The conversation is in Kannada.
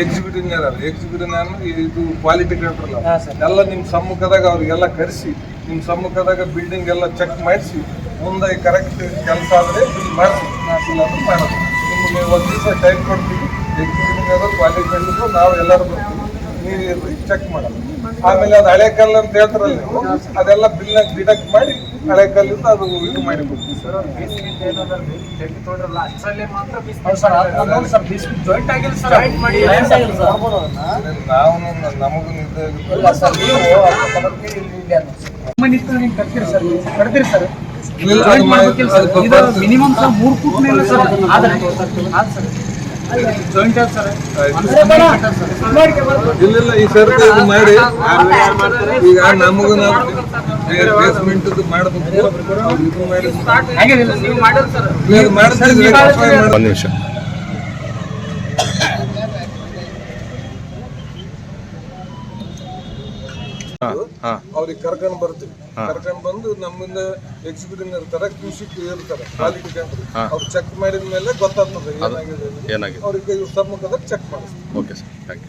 ಎಕ್ಸಿಕ್ಯೂಟಿವ್ನಾರ ಎಕ್ಸಿಕ್ಯೂಟಿವ್ನಾರ ಇದು ಕ್ವಾಲಿಟಿ ಕಂಟ್ರೋಲ್ ಎಲ್ಲ ನಿಮ್ಮ ಸಮ್ಮುಖದಾಗ ಅವ್ರಿಗೆಲ್ಲ ಕರೆಸಿ ನಿಮ್ಮ ಸಮ್ಮುಖದಾಗ ಬಿಲ್ಡಿಂಗ್ ಎಲ್ಲ ಚೆಕ್ ಮಾಡಿಸಿ ಮುಂದೆ ಕರೆಕ್ಟ್ ಕೆಲಸ ಆದರೆ ಮಾಡಿಸಿ ಇಲ್ಲಾಂದ್ರೆ ಮಾಡೋದು ನಿಮಗೆ ಒಂದು ದಿವಸ ಟೈಮ್ ಕೊಡ್ತೀವಿ ಎಕ್ಸಿಬಿಟಿನ್ ಕ್ವಾಲಿಟಿ ಕಂಟ್ರೋಲ್ ನಾವು ಎಲ್ಲರೂ ಬರ್ತೀವಿ ನೀವು ಚೆಕ್ ಮಾಡೋದು ಆಮೇಲೆ ಅದು ಹಳೆ ಕಲ್ಲು ಅಂತ ಹೇಳ್ತಾರಲ್ಲ ನೀವು ಅದೆಲ್ಲ ಬಿಲ್ನ ಡಿಡಕ್ಟ್ ಮಾಡಿ ಹಳೆ ಕಲ್ಲಿಂದ ಅದು ಇದು ಮಾಡಿ ಕೊಡ್ತೀವಿ ಸರ್. ನಾವು ನಮಗೂ ನಿದ್ದೆ ಸರ್ ಮಿನಿಮಮ್ ಸರ್. ಮೂರು ಫುಟ್ ಮೇಲೆ ಸರ್ ಆದ್ರೆ ಸರ್. ಇಲ್ಲ ಇಲ್ಲ ಈ ಸರ್ತಿ ಇದು ಮಾಡಿ. ಈಗ ನಮಗೂ ಬೇಸ್ಮೆಂಟ್ ಮಾಡಬೇಕು. ಒಂದು ಇದು ಮಾಡಿ ಹಾಗೇನಿಲ್ಲ ನೀವು ಮಾಡೋದು ಸರ್ ಇದು ಮಾಡ್ತಿದ್ರೆ apply ಮಾಡೋದು. ಒಂದು ನಿಮಿಷ ಅವ್ರಿಗೆ ಕರ್ಕೊಂಡು ಬರ್ತೀವಿ. ಕರ್ಕೊಂಡು ಬಂದು ನಮ್ಮಿಂದ ಎಕ್ಸಿಕ್ಯೂಟಿವ್ ಇರ್ತಾರೆ ಕ್ಯೂಸಿ ಇರ್ತಾರೆ ಕ್ವಾಲಿಟಿ. ಅವ್ರು ಚೆಕ್ ಮಾಡಿದ ಮೇಲೆ ಗೊತ್ತಾಗ್ತದೆ ಏನಾಗಿದೆ ಏನಾಗಿದೆ ಅವ್ರಿಗೆ ಸಮ್ಮುಖದಾಗ ಚೆಕ್ ಮಾಡಿಸ್ತೀವಿ ಓಕೆ ಸರ್ ಥ್ಯಾಂಕ್ ಯು